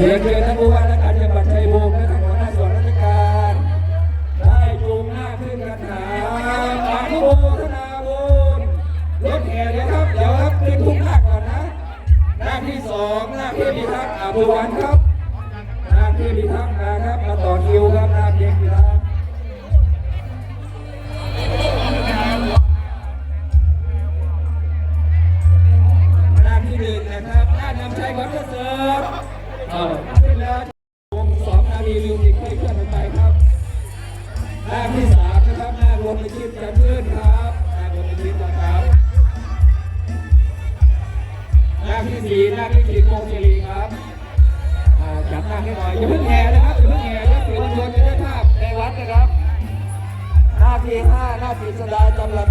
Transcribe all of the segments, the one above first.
เรียนเชิญท่านผู้ว่าราชการจังหวัดชัยภูมิและท่านหัวหน้าส่วนราชการ ได้จูงหน้าขึ้นกันหาอนุโมทนาบุญรถแห่เดี๋ยวครับ เดี๋ยวครับขึ้นทุกหน้าก่อนนะ หน้าที่สองหน้าที่พิทักษ์อาภวันครับ หน้าที่พิทักษ์มาครับมาต่อคิวครับหน้าที่พิทักษ์หน้าที่หนึ่งนะครับ หน้านำชัยวัฒน์เสริม เอาขึ้นแล้ววงสองนาทีลืมอีกเคลื่อนไปครับหน้าที่สามนะครับหน้ารวมในชีพจะขึ้นครับหน้ารวมในชีพนะครับหน้าที่สี่หน้าที่สี่โกงเจรีครับจับหน้าให้หน่อยอย่าเพิ่งแห่นะครับอย่าเพิ่งแห่แล้วสื่อมวลชนจะได้ภาพในวัดนะครับ หน้าที่ห้าหน้าที่สดาจำหลัด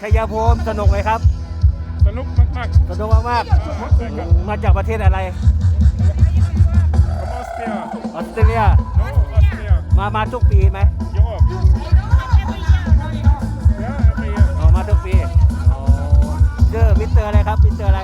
ชัยภูมิสนุกไหมครับ สนุกมากสนุกมากมากมาจากประเทศอะไรออสเตรียออสเตรเลียมามาทุกปีไหมยกเมาทุกปีอ๋คือมิสเตอร์อะไรครับมิสเตอร์อะไร